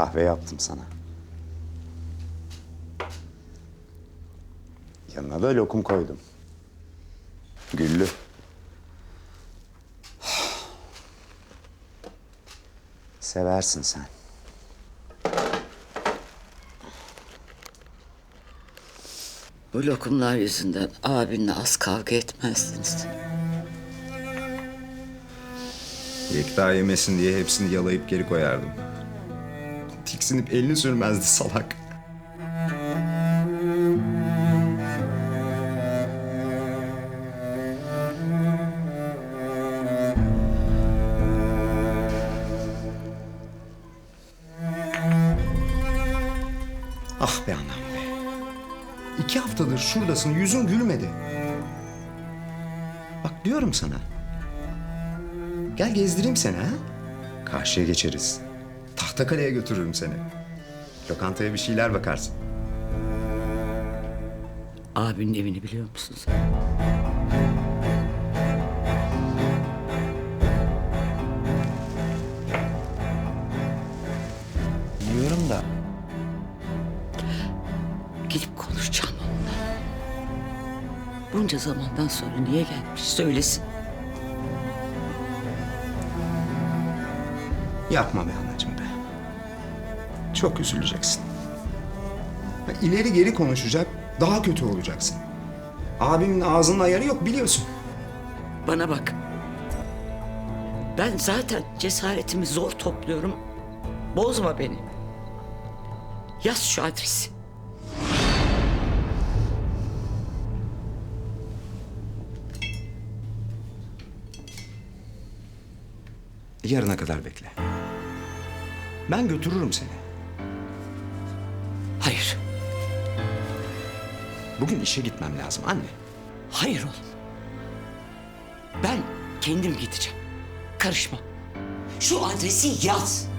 Kahve yaptım sana. Yanına da lokum koydum. Güllü. Seversin sen. Bu lokumlar yüzünden abinle az kavga etmezdiniz. Yekta yemesin diye hepsini yalayıp geri koyardım. Tiksinip elini sürmezdi salak. Ah be anam be. İki haftadır şuradasın yüzün gülmedi. Bak diyorum sana. Gel gezdireyim seni ha. Karşıya geçeriz. Tahtakale'ye götürürüm seni. Lokantaya bir şeyler bakarsın. Abinin evini biliyor musun sen? Biliyorum da. Gidip konuşacağım onunla. Bunca zamandan sonra niye gelmiş söylesin. Yapma be anacığım be. Çok üzüleceksin. Ha, İleri geri konuşacak, daha kötü olacaksın. Abimin ağzının ayarı yok biliyorsun. Bana bak. Ben zaten cesaretimi zor topluyorum. Bozma beni. Yaz şu adresi. Yarına kadar bekle. Ben götürürüm seni. Bugün işe gitmem lazım anne. Hayır oğlum. Ben kendim gideceğim. Karışma. Şu adresi yaz.